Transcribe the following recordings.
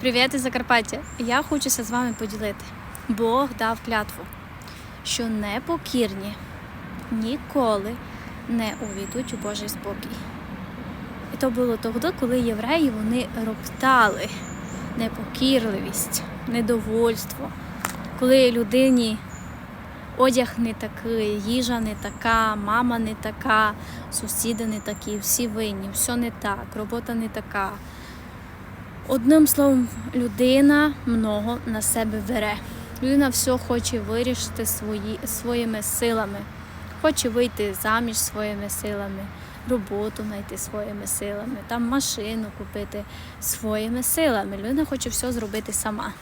Привіт із Закарпаття! Я хочуся з вами поділити. Бог дав клятву, що непокірні ніколи не увійдуть у Божий спокій. І то було тоді, коли євреї вони роптали непокірливість, недовольство, коли людині одяг не такий, їжа не така, мама не така, сусіди не такі, всі винні, все не так, робота не така. Одним словом, людина много на себе бере. Людина все хоче вирішити свої, своїми силами, хоче вийти заміж своїми силами, роботу знайти своїми силами, там машину купити своїми силами. Людина хоче все зробити сама,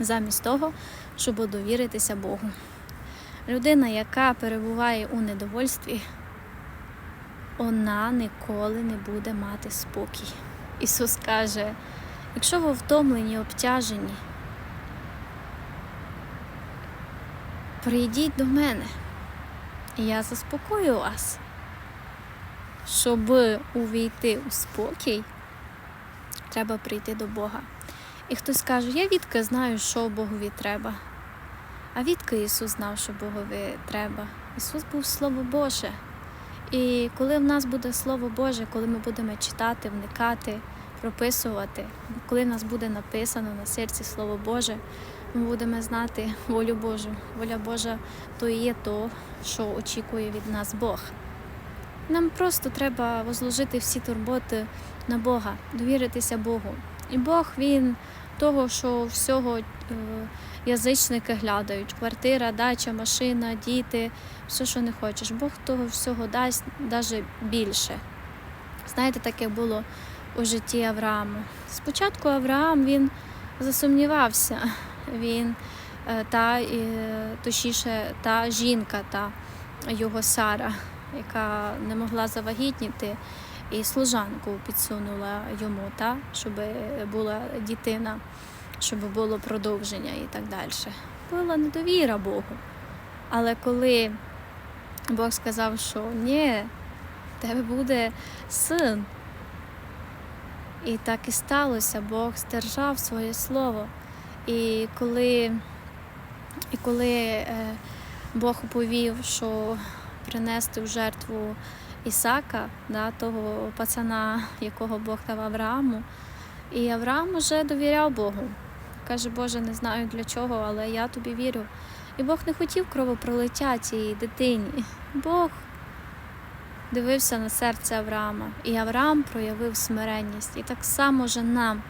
замість того, щоб довіритися Богу. Людина, яка перебуває у недовольстві, вона ніколи не буде мати спокій. Ісус каже, якщо ви втомлені, обтяжені, прийдіть до мене, і я заспокою вас. Щоб увійти у спокій, треба прийти до Бога. І хтось каже, я відки знаю, що Богові треба. А відки Ісус знав, що Богові треба? Ісус був Слово Боже. І коли в нас буде Слово Боже, коли ми будемо читати, вникати, прописувати, коли в нас буде написано на серці Слово Боже, ми будемо знати волю Божу. Воля Божа то і є то, що очікує від нас Бог. Нам просто треба возложити всі турботи на Бога, довіритися Богу. І Бог він того, що всього е, язичники глядають: квартира, дача, машина, діти, все, що не хочеш. Бог того всього дасть навіть більше. Знаєте, таке було у житті Аврааму. Спочатку Авраам він засумнівався. Він е, та точніше, та жінка, та його Сара, яка не могла завагітніти, і служанку підсунула йому, та, щоб була дитина, щоб було продовження і так далі. Була недовіра Богу. Але коли Бог сказав, що ні, тебе буде син. І так і сталося, Бог стержав своє слово. І коли, і коли е, Бог оповів, що принести в жертву Ісака, да, того пацана, якого Бог дав Аврааму, і Авраам уже довіряв Богу. Каже, Боже, не знаю для чого, але я тобі вірю. І Бог не хотів кровопролиття цієї дитині. Бог дивився на серце Авраама, і Авраам проявив смиренність. І так само же нам